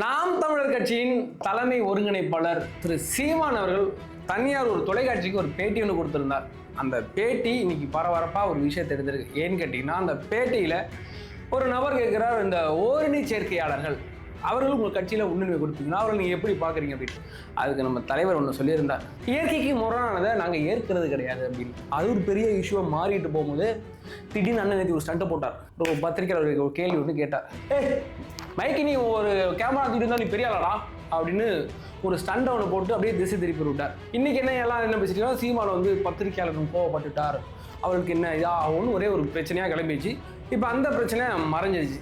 நாம் தமிழர் கட்சியின் தலைமை ஒருங்கிணைப்பாளர் திரு சீமான் அவர்கள் தனியார் ஒரு தொலைக்காட்சிக்கு ஒரு பேட்டி ஒன்று கொடுத்திருந்தார். அந்த பேட்டி இன்னைக்கு பரபரப்பாக ஒரு விஷயம் தெரிஞ்சிருக்கு. ஏன்னு கேட்டிங்கன்னா அந்த பேட்டியில் ஒரு நபர் கேட்குறார் இந்த ஓரணி சேர்க்கையாளர்கள் அவர்கள் உங்கள் கட்சியில் முன்னுரிமை கொடுப்பீங்கன்னா அவர்கள் நீங்கள் எப்படி பார்க்குறீங்க அப்படின்னு. அதுக்கு நம்ம தலைவர் ஒன்று சொல்லியிருந்தார். இயற்கைக்கு முரணானதை நாங்கள் ஏற்கிறது கிடையாது அப்படின்னு. அது ஒரு பெரிய இஷ்யூவாக மாறிட்டு போகும்போது திடீர்னு அண்ணன் நேற்று ஒரு ஸ்டண்ட்டை போட்டார்? ஒரு பத்திரிக்கையாளர் ஒரு கேள்வி ஒன்று கேட்டார். மைக்கு நீ ஒரு கேமரா தூக்கிட்டு நீ பெரிய ஆளாடா அப்படின்னு ஒரு ஸ்டண்ட் ஒன்று போட்டு அப்படியே திசை திருப்பி விட்டார். இன்னைக்கு என்ன எல்லாம் என்ன பேசிட்டீங்கன்னா சீமான் வந்து பத்திரிகையாளர்கள் கோவப்பட்டுட்டார். அவருக்கு என்ன இதா ஆகும்னு ஒரே ஒரு பிரச்சனையாக கிளம்பிச்சு இப்போ அந்த பிரச்சனை மறைஞ்சிச்சு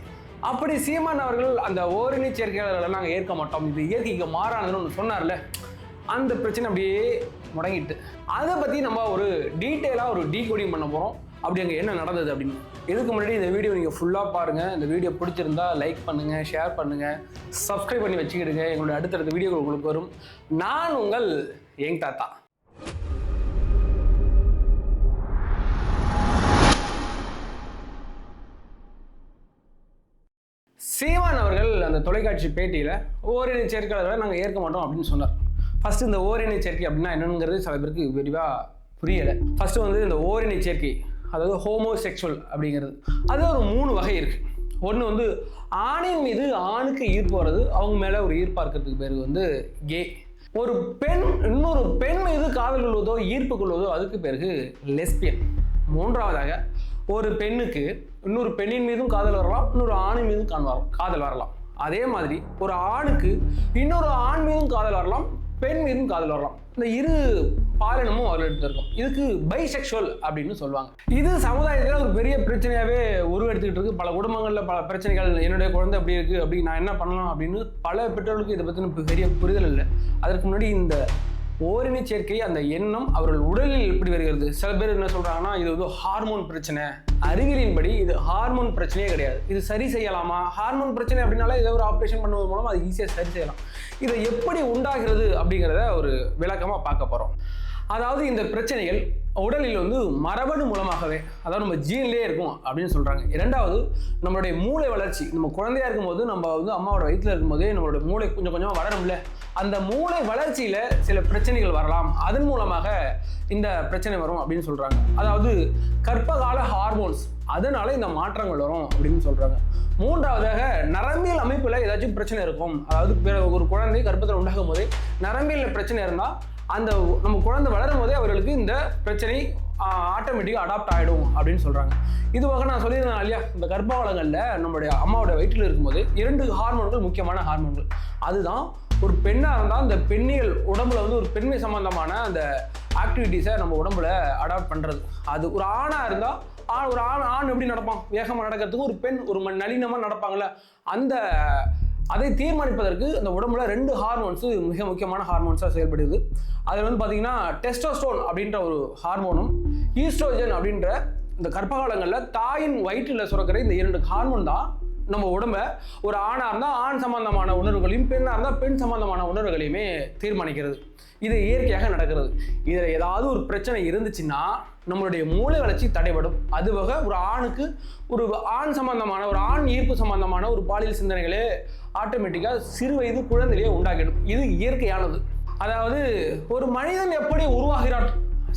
அப்படி சீமான் அவர்கள் அந்த ஓரணி சேர்க்கையாளர்களை நாங்கள் ஏற்க மாட்டோம். இது இயற்கைக்கு மாறானதுன்னு ஒன்று சொன்னார்ல. அந்த பிரச்சனை அப்படியே முடங்கிட்டு. அதை பற்றி நம்ம ஒரு டீட்டெயிலாக ஒரு டீகோடிங் பண்ண போகிறோம் அப்படி அங்கே என்ன நடந்தது அப்படின்னு? இதுக்கு முன்னாடி இந்த வீடியோ நீங்கள் ஃபுல்லாக பாருங்கள் இந்த வீடியோ பிடிச்சிருந்தா லைக் பண்ணுங்கள் ஷேர் பண்ணுங்கள் சப்ஸ்கிரைப் பண்ணி வச்சுக்கிடுங்க. எங்களுடைய அடுத்தடுத்த வீடியோகள் உங்களுக்கு வரும். நான் உங்கள் எங் தாத்தா. சீமான் அவர்கள் அந்த தொலைக்காட்சி பேட்டியில் ஓரினை சேர்க்கையாளர்களை நாங்கள் ஏற்க மாட்டோம் அப்படின்னு சொன்னார். ஃபஸ்ட்டு இந்த ஓரினை சேர்க்கை அப்படின்னா என்னங்கிறது சில பேருக்கு விரிவாக புரியலை. ஃபஸ்ட்டு வந்து இந்த ஓரினை சேர்க்கை. அதாவது ஹோமோசெக்சுவல் அப்படிங்கிறது. அது ஒரு மூணு வகை இருக்குது ஒன்று வந்து ஆணின் மீது ஆணுக்கு ஈர்ப்பு வர்றது அவங்க மேலே ஒரு ஈர்ப்பாக இருக்கிறதுக்கு பேர் வந்து கே. ஒரு பெண் இன்னொரு பெண் மீது காதல் கொள்வதோ ஈர்ப்பு கொள்வதோ அதுக்கு பிறகு லெஸ்பியன். மூன்றாவதாக ஒரு பெண்ணுக்கு இன்னொரு பெண்ணின் மீதும் காதல் வரலாம் இன்னொரு ஆணின் மீதும் காண் வரலாம் காதல் வரலாம். அதே மாதிரி ஒரு ஆணுக்கு இன்னொரு ஆண் மீதும் காதல் வரலாம் பெண் மீதும் காதல் வரலாம். இந்த இரு பாலினமும் அவர்களிடத்து இதுக்கு பைசெக்ஷுவல் அப்படின்னு சொல்லுவாங்க. இது சமுதாயத்தில் ஒரு பெரிய பிரச்சனையாகவே உருவெடுத்துக்கிட்டு இருக்கு பல குடும்பங்களில் பல பிரச்சனைகள் என்னுடைய குழந்தை அப்படி இருக்கு அப்படி நான் என்ன பண்ணலாம் அப்படின்னு பல பெற்றோர்களுக்கு இதை பற்றின பெரிய புரிதல் இல்லை. அதற்கு முன்னாடி இந்த ஓரின சேர்க்கை அந்த எண்ணம் அவர்கள் உடலில் எப்படி வருகிறது. சில பேர் என்ன சொல்கிறாங்கன்னா இது வந்து ஹார்மோன் பிரச்சனை. அறிவியலின்படி இது ஹார்மோன் பிரச்சனையே கிடையாது. இது சரி செய்யலாமா? ஹார்மோன் பிரச்சனை அப்படின்னால ஏதோ ஒரு ஆப்ரேஷன் பண்ணுவது மூலம் அது ஈஸியாக சரி செய்யலாம். இதை எப்படி உண்டாகிறது அப்படிங்கிறத ஒரு விளக்கமாக பார்க்க போகிறோம் அதாவது இந்த பிரச்சனைகள் உடலில் வந்து மரபணு மூலமாகவே அதாவது நம்ம ஜீன்லேயே இருக்கும் அப்படின்னு சொல்கிறாங்க இரண்டாவது நம்மளுடைய மூளை வளர்ச்சி. நம்ம குழந்தையா இருக்கும்போது நம்ம வந்து அம்மாவோட வயிற்றில் இருக்கும்போதே நம்மளோட மூளை கொஞ்சம் கொஞ்சமாக வளரும்ல. அந்த மூளை வளர்ச்சியில் சில பிரச்சனைகள் வரலாம். அதன் மூலமாக இந்த பிரச்சனை வரும் அப்படின்னு சொல்கிறாங்க அதாவது கற்பகால ஹார்மோன்ஸ். அதனால இந்த மாற்றங்கள் வரும் அப்படின்னு சொல்கிறாங்க மூன்றாவதாக நரம்பியல் அமைப்பில் ஏதாச்சும் பிரச்சனை இருக்கும். அதாவது ஒரு குழந்தை கர்ப்பத்தில் உண்டாகும் போதே நரம்பியல் பிரச்சனை இருந்தால் அந்த நம்ம குழந்தை வளரும் போதே அவர்களுக்கு இந்த பிரச்சனை ஆட்டோமேட்டிக்காக அடாப்ட் ஆகிடும் அப்படின்னு சொல்கிறாங்க இதுவாக நான் சொல்லியிருந்தேன் இல்லையா? இந்த கர்ப்பகாலங்களில் நம்மளுடைய அம்மாவோட வயிற்றில் இருக்கும்போது இரண்டு ஹார்மோன்கள் முக்கியமான ஹார்மோன்கள் அதுதான் ஒரு பெண்ணாக இருந்தால் அந்த பெண்ணியல் உடம்புல வந்து ஒரு பெண்மை சம்பந்தமான அந்த ஆக்டிவிட்டீஸை நம்ம உடம்புல அடாப்ட் பண்ணுறது அது ஒரு ஆணாக இருந்தால் ஆண் ஒரு ஆண் ஆண் எப்படி நடப்பான்? வேகமாக நடக்கிறதுக்கு ஒரு பெண் ஒரு நளினமாக நடப்பாங்கள்ல அந்த அதை தீர்மானிப்பதற்கு அந்த உடம்புல ரெண்டு ஹார்மோன்ஸ் மிக முக்கியமான ஹார்மோன்ஸாக செயல்படுது. அதில் வந்து பார்த்தீங்கன்னா டெஸ்டோஸ்டோன் அப்படின்ற ஒரு ஹார்மோனும் ஈஸ்ட்ரோஜன் அப்படின்ற இந்த கர்ப்பகாலங்களில் தாயின் வயிற்றில் சுரக்கிற இந்த இரண்டு ஹார்மோன் தான் நம்ம உடம்ப ஒரு ஆணாக இருந்தால் ஆண் சம்பந்தமான உணர்வுகளையும் பெண்ணாக இருந்தால் பெண் சம்பந்தமான உணர்வுகளையுமே தீர்மானிக்கிறது. இது இயற்கையாக நடக்கிறது. இதில் ஏதாவது ஒரு பிரச்சனை இருந்துச்சுன்னா நம்மளுடைய மூளை வளர்ச்சி தடைபடும். அதுவாக ஒரு ஆணுக்கு ஒரு ஆண் சம்பந்தமான ஒரு ஆண் ஈர்ப்பு சம்பந்தமான ஒரு பாலியல் சிந்தனைகளே ஆட்டோமேட்டிக்காக சிறு வயது குழந்தையிலேயே உண்டாக்கிடும் இது இயற்கையானது. அதாவது ஒரு மனிதன் எப்படி உருவாகிறான்?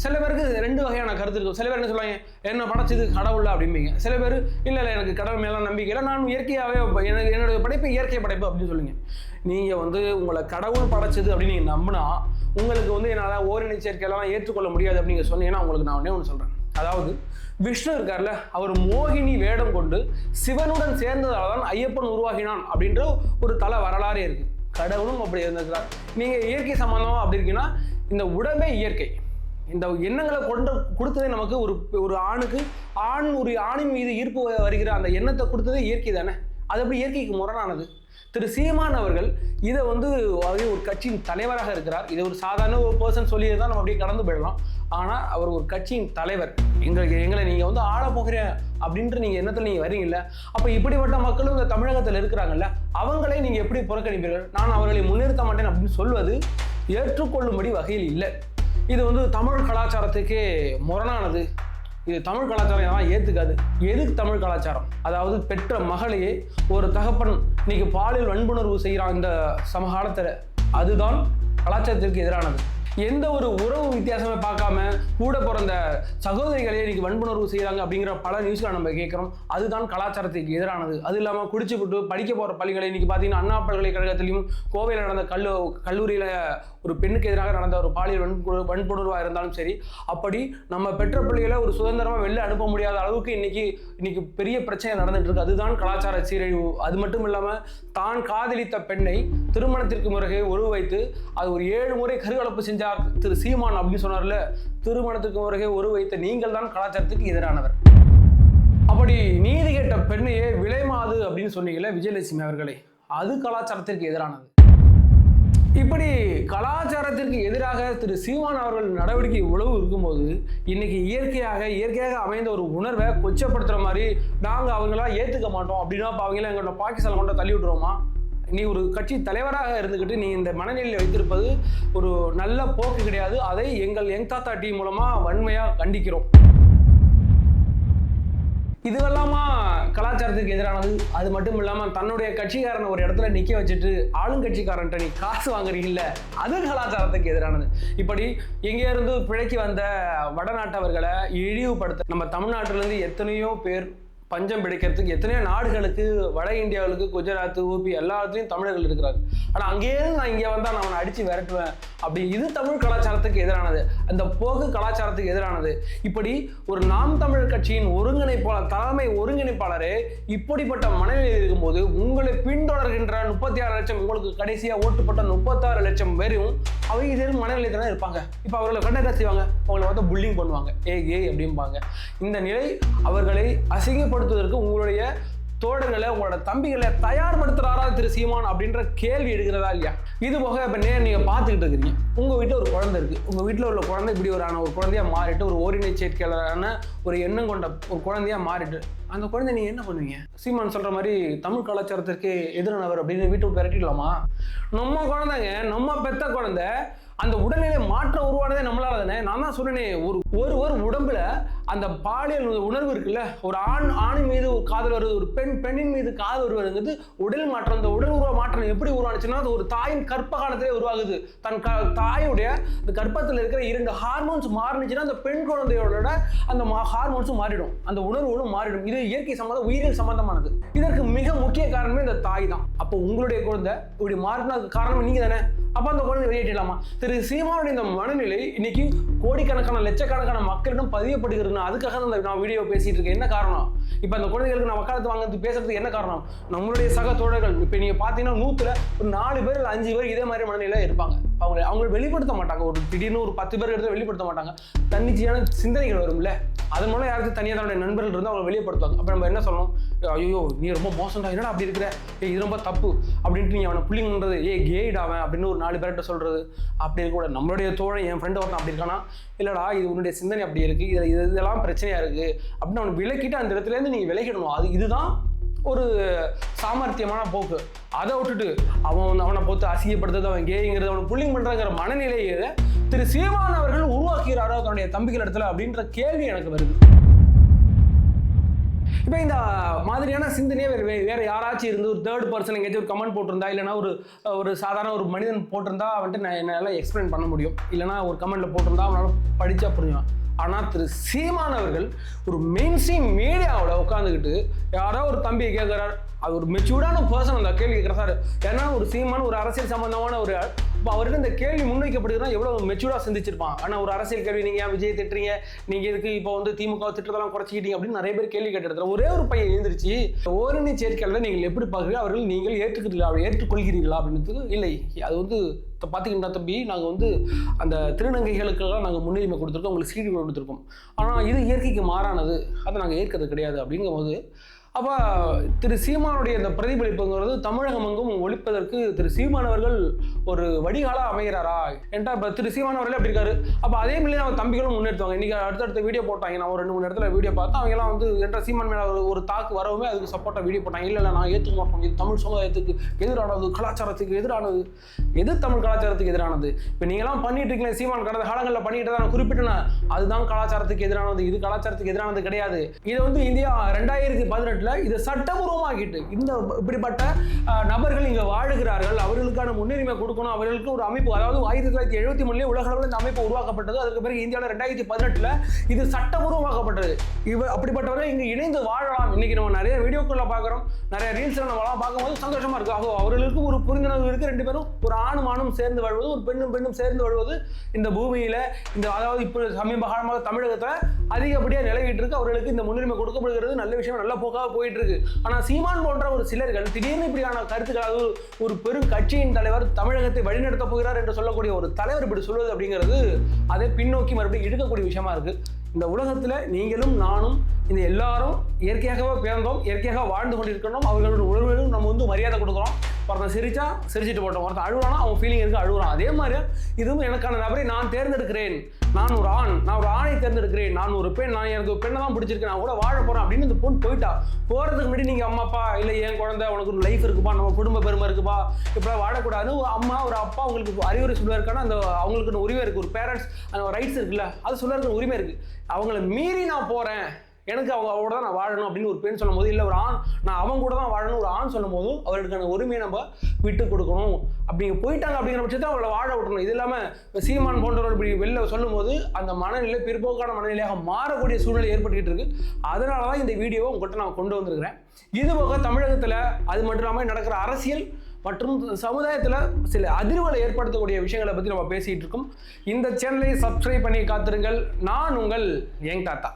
சில பேருக்கு ரெண்டு வகையான கருத்து இருக்கும். சில பேர் என்ன சொல்லுவாங்க என்ன படைச்சது கடவுள் அப்படிம்பீங்க. சில பேர் இல்லை இல்லை எனக்கு கடவுள் மேலாம் நம்பிக்கை இல்லை. நான் இயற்கையாகவே எனக்கு என்னுடைய படைப்பு இயற்கை படைப்பு அப்படின்னு சொல்லுங்க நீங்கள் வந்து உங்களை கடவுள் படைச்சது அப்படின்னு நீங்கள் நம்பினா உங்களுக்கு வந்து என்னால் ஓரின சேர்க்கையெல்லாம் ஏற்றுக்கொள்ள முடியாது அப்படின்னு சொன்னீங்கன்னா உங்களுக்கு நான் ஒன்றே ஒன்று சொல்கிறேன் அதாவது விஷ்ணு இருக்கார்ல அவர் மோகினி வேடம் கொண்டு சிவனுடன் சேர்ந்ததால் தான் ஐயப்பன் உருவாகினான் அப்படின்ற ஒரு தலை வரலாறே இருக்கு. கடவுளும் அப்படி இருந்திருக்கிறார். நீங்க இயற்கை சம்பந்தமா அப்படி இருக்கீங்கன்னா இந்த உடம்பே இயற்கை. இந்த எண்ணங்களை கொண்டு கொடுத்ததே நமக்கு ஒரு ஒரு ஆணுக்கு ஆண் ஒரு ஆணின் மீது ஈர்ப்பு வருகிற அந்த எண்ணத்தை கொடுத்ததே இயற்கை தானே? அது எப்படி இயற்கைக்கு முரணானது? திரு சீமான் அவர்கள் இதை வந்து அவர் ஒரு கட்சியின் தலைவராக இருக்கிறார். இதை ஒரு சாதாரண ஒரு பர்சன் சொல்லியே தான் நம்ம அப்படியே கடந்து போயிடலாம். ஆனால் அவர் ஒரு கட்சியின் தலைவர். எங்களுக்கு எங்களை நீங்கள் வந்து ஆள போகிறேன் அப்படின்ற நீங்கள் எண்ணத்தில் நீங்கள் வரீங்கல்ல அப்போ இப்படிப்பட்ட மக்களும் இந்த தமிழகத்தில் இருக்கிறாங்கல்ல அவங்களே நீங்கள் எப்படி புறக்கணிப்பீர்கள்? நான் அவர்களை முன்னிறுத்த மாட்டேன் அப்படின்னு சொல்வது ஏற்றுக்கொள்ளும்படி வகையில் இல்லை. இது வந்து தமிழ் கலாச்சாரத்துக்கே முரணானது. இது தமிழ் கலாச்சாரம் இதெல்லாம் ஏற்றுக்காது எதுக்கு தமிழ் கலாச்சாரம்? அதாவது பெற்ற மகளையே ஒரு தகப்பன் இன்னைக்கு பாலியல் வன்புணர்வு செய்கிறான் இந்த சமகாலத்தில். அதுதான் கலாச்சாரத்திற்கு எதிரானது. எந்த ஒரு உறவு வித்தியாசமே பார்க்காம கூட பிறந்த சகோதரிகளே இன்னைக்கு வன்புணர்வு செய்கிறாங்க அப்படிங்கிற பல நியூஸ்களை நம்ம கேட்குறோம். அதுதான் கலாச்சாரத்துக்கு எதிரானது. அது இல்லாமல் குடிச்சு விட்டு படிக்க போகிற பள்ளிகளை இன்னைக்கு பார்த்தீங்கன்னா அண்ணா பல்கலைக்கழகத்திலையும் கோவையில் நடந்த கல்லு கல்லூரியில் ஒரு பெண்ணுக்கு எதிராக நடந்த ஒரு பாலியல் வன்பு வன்புணர்வாக இருந்தாலும் சரி அப்படி நம்ம பெற்ற பிள்ளைகளை ஒரு சுதந்திரமாக வெளில அனுப்ப முடியாத அளவுக்கு இன்னைக்கு இன்னைக்கு பெரிய பிரச்சனை நடந்துட்டு இருக்கு. அதுதான் கலாச்சார சீரழிவு. அது மட்டும் இல்லாமல் தான் காதலித்த பெண்ணை திருமணத்திற்கு பிறகு உருவ வைத்து அது ஒரு ஏழு முறை கருகலப்பு செஞ்சார் திரு சீமான் அப்படின்னு சொன்னார்ல திருமணத்துக்கு பிறகு ஒரு வைத்த நீங்கள் தான் கலாச்சாரத்துக்கு எதிரானவர். அப்படி நீதி கேட்ட பெண்ணையே விலைமாது அப்படின்னு சொன்னீங்களே விஜயலட்சுமி அவர்களே அது கலாச்சாரத்திற்கு எதிரானது. இப்படி கலாச்சாரத்திற்கு எதிராக திரு சீமான் அவர்கள் நடவடிக்கை இவ்வளவு இருக்கும்போது இன்னைக்கு இயற்கையாக இயற்கையாக அமைந்த ஒரு உணர்வை கொச்சப்படுத்துற மாதிரி நாங்கள் அவங்களாம் ஏற்றுக்க மாட்டோம் அப்படின்னா இப்போ அவங்கள எங்களோட பாகிஸ்தான் கொண்டு தள்ளி விட்டுருவோமா? நீ ஒரு கட்சி தலைவராக இருந்துக்கிட்டு நீ இந்த மனநிலையில் வைத்திருப்பது ஒரு நல்ல போக்கு கிடையாது. அதை எங்கள் எங் தாத்தா டீம் மூலமாக வன்மையாக கண்டிக்கிறோம். இதுவெல்லாமா கலாச்சாரத்துக்கு எதிரானது? அது மட்டும் இல்லாமல் தன்னுடைய கட்சிக்காரனை ஒரு இடத்துல நிற்க வச்சுட்டு ஆளுங்கட்சிக்காரன்ட்ட நீ காசு வாங்குறீங்கல்ல அது கலாச்சாரத்துக்கு எதிரானது. இப்படி எங்கே இருந்து பிழைக்கு வந்த வடநாட்டவர்களை இழிவுபடுத்த நம்ம தமிழ்நாட்டிலேருந்து எத்தனையோ பேர் பஞ்சம் பிடிக்கிறதுக்கு எத்தனையோ நாடுகளுக்கு வட இந்தியாவுக்கு குஜராத் ஊபி எல்லாத்துலேயும் தமிழர்கள் இருக்கிறாங்க. ஆனால் அங்கேயிருந்து நான் இங்கே வந்தால் நான் அவனை அடித்து விரட்டுவேன் அப்படி. இது தமிழ் கலாச்சாரத்துக்கு எதிரானது. அந்த போக்கு கலாச்சாரத்துக்கு எதிரானது. இப்படி ஒரு நாம் தமிழ் கட்சியின் ஒருங்கிணைப்பாளர் தலைமை ஒருங்கிணைப்பாளரே இப்படிப்பட்ட மனநிலையில் இருக்கும்போது உங்களை பின்தொடர்கின்ற முப்பத்தி ஆறு லட்சம் உங்களுக்கு கடைசியாக ஓட்டுப்பட்ட முப்பத்தாறு லட்சம் பேரும் அவங்க இதே மனநிலையில் தானே இருப்பாங்க. இப்போ அவர்களை கண்ட செய்வாங்க அவங்களை வந்து புல்லிங் பண்ணுவாங்க. ஏ ஏ அப்படிம்பாங்க. இந்த நிலை அவர்களை அசிங்கப்படுத்துவதற்கு உங்களுடைய தோழர்களை உங்களோட தம்பிகளை தயார்படுத்துறாரா திரு சீமான் அப்படின்ற கேள்வி எடுக்கிறதா இல்லையா? இது போக இப்போ நேர் நீங்கள் பார்த்துக்கிட்டு இருக்கிறீங்க. உங்கள் வீட்டில் ஒரு குழந்தை இருக்குது உங்கள் வீட்டில் உள்ள குழந்தை இப்படி ஒரு ஆன ஒரு குழந்தையா மாறிட்டு ஒரு ஓரினை சேர்க்கையாளரான ஒரு எண்ணம் கொண்ட ஒரு குழந்தையா மாறிட்டு அந்த குழந்தை நீங்க என்ன பண்ணுவீங்க? சீமான் சொல்ற மாதிரி தமிழ் கலாச்சாரத்திற்கு எதிரானவர் அப்படின்னு வீட்டை விட்டு விரட்டிடலாமா? நம்ம குழந்தைங்க நம்ம பெத்த குழந்தை அந்த உடல்நிலை மாற்றம் உருவானதே நம்மளால தானே? நான் தான் சொன்னேனே ஒரு ஒரு ஒரு உடம்புல அந்த பாலியல் உணர்வு இருக்குல்ல ஒரு ஆண் ஆணின் மீது ஒரு காதல் வருவது ஒரு பெண் பெண்ணின் மீது காதல் வருவதுங்கிறது உடல் மாற்றம். அந்த உடல் உருவ மாற்றம் எப்படி உருவானுச்சுன்னா அது ஒரு தாயின் கற்ப காலத்திலே உருவாகுது. தன் க தாயுடைய இந்த கர்ப்பத்தில் இருக்கிற இரண்டு ஹார்மோன்ஸ் மாறினுச்சுன்னா அந்த பெண் குழந்தையோட அந்த ஹார்மோன்ஸும் மாறிடும். அந்த உணர்வுகளும் மாறிடும். இது இயற்கை சம்பந்தம் உயிரியல் சம்பந்தமானது. இதற்கு மிக முக்கிய காரணமே இந்த தாய் தான். அப்போ உங்களுடைய குழந்தை இப்படி மாறினதுக்கு காரணம் நீங்க தானே? அப்போ அந்த குழந்தை வெளியேற்றலாமா திரு சீமானுடைய இந்த மனநிலை இன்னைக்கு கோடிக்கணக்கான லட்சக்கணக்கான மக்களிடம் பதியப்படுகிறது. பதியப்படுகிறதுனா அதுக்காக தான் இந்த நான் வீடியோ பேசிகிட்டு இருக்கேன். என்ன காரணம்? இப்போ அந்த குழந்தைகளுக்கு நான் வக்காலத்து வாங்குறது பேசுறதுக்கு என்ன காரணம்? நம்மளுடைய சக தோழர்கள் இப்போ நீங்கள் பார்த்தீங்கன்னா நூற்றுல ஒரு நாலு பேர் இல்லை அஞ்சு பேர் இதே மாதிரி மனநிலையில் இருப்பாங்க. அவங்க அவங்க வெளிப்படுத்த மாட்டாங்க. ஒரு திடீர்னு ஒரு பத்து பேர் எடுத்து வெளிப்படுத்த மாட்டாங்க. தன்னிச்சையான சிந்தனைகள் வரும்ல. அதன் மூலம் யாருக்கும் தனியாக தன்னுடைய நண்பர்கள் இருந்தால் அவங்க வெளிப்படுத்துவாங்க அப்போ நம்ம என்ன சொல்லணும்? ஐயோ நீ ரொம்ப மோசம்டா. என்னடா அப்படி இருக்கிற? ஏ இது ரொம்ப தப்பு. அப்படின்ட்டு நீ அவனை புள்ளிங்கன்றது ஏ கேய்ட் அவன் அப்படின்னு ஒரு நாலு பேர்கிட்ட சொல்கிறது அப்படி இருக்க கூட நம்மளுடைய தோழன் என் ஃப்ரெண்டு ஒருத்தன் அப்படி இருக்கானா? இல்லைடா இது உன்னுடைய சிந்தனை அப்படி இருக்குது இது இது இதெல்லாம் பிரச்சனையாக இருக்குது அப்படின்னு அவனை விலக்கிட்டு அந்த இடத்துல இருந்து விலகிடணும். அது இதுதான் ஒரு சாமர்த்தியமான போக்கு. அதை விட்டுட்டு அவன் வந்து அவனை பொறுத்து அசிங்கப்படுத்துறது அவன் கேங்கிறது அவனை புள்ளிங் பண்ணுறங்கிற மனநிலையை திரு சீமான் அவர்கள் உருவாக்குகிறாரோ தன்னுடைய தம்பிகள் இடத்துல அப்படின்ற கேள்வி எனக்கு வருது. இப்போ இந்த மாதிரியான சிந்தனையே வேறு வே வேறு யாராச்சும் இருந்து ஒரு தேர்ட் பர்சன் எங்கேயாச்சும் ஒரு கமெண்ட் போட்டிருந்தா இல்லைனா ஒரு ஒரு சாதாரண ஒரு மனிதன் போட்டிருந்தா வந்துட்டு நான் என்னால் எக்ஸ்பிளைன் பண்ண முடியும். இல்லைனா ஒரு கமெண்ட்டில் போட்டிருந்தா அவனால் படித்தா புரியும். ஆனால் திரு சீமான் அவர்கள் ஒரு மெயின் ஸ்ட்ரீம் மீடியாவில் உட்காந்துக்கிட்டு யாரோ ஒரு தம்பியை கேட்குறாரு. அது ஒரு மெச்சூர்டான பர்சன் அந்த கேள்வி கேட்குறாரு. ஏன்னா ஒரு சீமான் ஒரு அரசியல் சம்பந்தமான ஒரு இப்போ அவர்கிட்ட இந்த கேள்வி முன்வைக்கப்படுதுன்னா எவ்வளோ மெச்சூராக சிந்திச்சிருப்பான்? ஆனால் ஒரு அரசியல் கேள்வி நீங்கள் ஏன் விஜய் திட்டுறீங்க? நீங்கள் எதுக்கு இப்போ வந்து திமுக திட்டத்தெல்லாம் குறைச்சிக்கிட்டீங்க அப்படின்னு நிறைய பேர் கேள்வி கேட்டு ஒரே ஒரு பையன் எழுந்திருச்சு ஓரணி சேர்க்கையாளர் நீங்கள் எப்படி பார்க்குறீங்க அவர்கள் நீங்கள் ஏற்றுக்கிறீர்களா? ஏற்றுக்கொள்கிறீர்களா? அப்படின்னு இல்லை. அது வந்து பார்த்திங்கன்னா தம்பி நாங்கள் வந்து அந்த திருநங்கைகளுக்கெல்லாம் நாங்கள் முன்னுரிமை கொடுத்துருக்கோம். உங்களுக்கு சீடு கொடுத்துருக்கோம். ஆனால் இது இயற்கைக்கு மாறானது. அதை நாங்கள் ஏற்கிறது கிடையாது. அப்படிங்கும்போது அப்போ திரு சீமானுடைய இந்த பிரதிபலிப்புங்கிறது தமிழகம் எங்கும் ஒழிப்பதற்கு திரு சீமான் அவர்கள் ஒரு வடிகாலாக அமைகிறாரா? என்றால் இப்போ திரு சீமான் அவர்களே அப்படி இருக்காரு? அப்போ அதே மாதிரி அவங்க தம்பிகளும் முன்னெடுத்தாங்க இன்றைக்கி அடுத்தடுத்த வீடியோ போட்டாங்க. நான் ஒரு ரெண்டு மூணு இடத்துல வீடியோ பார்த்தா அவங்கலாம் வந்து என்ற சீமான் மேலே ஒரு- தாக்கு வரவுமே அதுக்கு சப்போர்ட்டாக வீடியோ போட்டாங்க. இல்லை இல்லை நான் ஏற்றுக்க மாட்டோம். இது தமிழ் சமுதாயத்துக்கு எதிரானது கலாச்சாரத்துக்கு எதிரானது. எது தமிழ் கலாச்சாரத்துக்கு எதிரானது? இப்போ நீங்களாம் பண்ணிட்டு இருக்கீங்க சீமான் கடந்த காலங்களில் பண்ணிட்டு தான் நான் குறிப்பிட்டேன்? அதுதான் கலாச்சாரத்துக்கு எதிரானது. இது கலாச்சாரத்துக்கு எதிரானது கிடையாது. இது வந்து இந்தியா ரெண்டாயிரத்தி பதினெட்டு பதினெட்டுல இதை சட்டபூர்வமாக்கிட்டு இந்த இப்படிப்பட்ட நபர்கள் இங்கே வாழுகிறார்கள் அவர்களுக்கான முன்னுரிமை கொடுக்கணும் அவர்களுக்கு ஒரு அமைப்பு அதாவது ஆயிரத்தி தொள்ளாயிரத்தி எழுபத்தி மூணுலேயே உலகளவில் இந்த அமைப்பு உருவாக்கப்பட்டது. அதுக்கு பிறகு இந்தியாவில் ரெண்டாயிரத்தி பதினெட்டில் இது சட்டபூர்வமாக்கப்பட்டது. இவ அப்படிப்பட்டவர்கள் இங்கே இணைந்து வாழலாம். இன்னைக்கு நம்ம நிறைய வீடியோக்களில் பார்க்குறோம். நிறைய ரீல்ஸில் நம்மளாம் பார்க்கும்போது சந்தோஷமாக இருக்கும் ஆகும் அவர்களுக்கு ஒரு புரிந்துணர்வு இருக்குது ரெண்டு பேரும் ஒரு ஆணும் ஆணும் சேர்ந்து வாழ்வது ஒரு பெண்ணும் பெண்ணும் சேர்ந்து வாழ்வது இந்த பூமியில் இந்த அதாவது இப்போ சமீப காலமாக தமிழகத்தில் அதிகப்படியாக நிலவிட்டு இருக்கு அவர்களுக்கு இந்த முன்னுரிமை கொடுக்கப்படுகிறது. நல்ல விஷயம் நல்ல போக்காக போயிட்டு இருக்கு ஆனால் சீமான் போன்ற ஒரு சிலர்கள் திடீர்னு இப்படியான கருத்துக்களாக ஒரு பெரும் கட்சியின் தலைவர் தமிழகத்தை வழிநடத்த போகிறார் என்று சொல்லக்கூடிய ஒரு தலைவர் இப்படி சொல்வது அப்படிங்கிறது அதை பின்னோக்கி மறுபடியும் இழுக்கக்கூடிய விஷயமா இருக்கு. இந்த உலகத்தில் நீங்களும் நானும் இந்த எல்லாரும் இயற்கையாகவே பிறந்தோம் இயற்கையாக வாழ்ந்து கொண்டிருக்கணும் அவர்களுடைய உணர்வுகளும் நம்ம வந்து மரியாதை கொடுக்குறோம். ஒருத்தன் சிரிச்சா சிரிச்சிட்டு போட்டோம் ஒருத்தன் அழுவானா? அவன் ஃபீலிங் இருக்கு அழுகுறான் அதே மாதிரி இதுவும் எனக்கான நபரை நான் தேர்ந்தெடுக்கிறேன். நான் ஒரு ஆண். நான் ஒரு ஆணை தேர்ந்தெடுக்கிறேன். நான் ஒரு பெண். நான் எனக்கு ஒரு பெண்ணை தான் பிடிச்சிருக்கேன் நான் கூட வாழ போறேன் அப்படின்னு இந்த பொண்ணு போயிட்டா. போறதுக்கு முன்னாடி நீங்க அம்மா அப்பா இல்லை என் குழந்தை உனக்கு ஒரு லைஃப் இருக்குப்பா நம்ம குடும்ப பெருமை இருக்குப்பா இப்படி வாழக்கூடாதுன்னு ஒரு அம்மா ஒரு அப்பா உங்களுக்கு அறிவுரை சொல்லுவாருக்கான அந்த அவங்களுக்கு உரிமை இருக்கு. ஒரு பேரண்ட்ஸ் அந்த ரைட்ஸ் இருக்குல்ல அது சொல்லுறதுக்கு உரிமை இருக்கு. அவங்கள மீறி நான் போறேன். எனக்கு அவங்க அவரோட தான் நான் வாழணும் அப்படின்னு ஒரு பெண் சொல்லும் போது இல்லை ஒரு ஆண் நான் அவங்க கூட தான் வாழணும் ஒரு ஆண் சொல்லும் போதும் அவர்களுக்கான உரிமையை நம்ம விட்டு கொடுக்கணும். அப்படிங்க போயிட்டாங்க அப்படிங்கிற பட்சத்தை அவங்கள வாழ விட்டணும் இது இல்லாமல் சீமான் போன்றவர் இப்படி வெளில சொல்லும்போது அந்த மனநிலை பிற்போக்கான மனநிலையாக மாறக்கூடிய சூழ்நிலை ஏற்பட்டுக்கிட்டு இருக்கு. அதனால தான் இந்த வீடியோவை உங்கள்கிட்ட நான் கொண்டு வந்திருக்கிறேன். இது போக தமிழகத்தில் அது மட்டும் இல்லாமல் நடக்கிற அரசியல் மற்றும் சமுதாயத்தில் சில அதிர்வுகளை ஏற்படுத்தக்கூடிய விஷயங்களை பற்றி நம்ம பேசிகிட்டு இருக்கோம். இந்த சேனலை சப்ஸ்கிரைப் பண்ணி காத்திருங்கள். நான் உங்கள் எங் தாத்தா.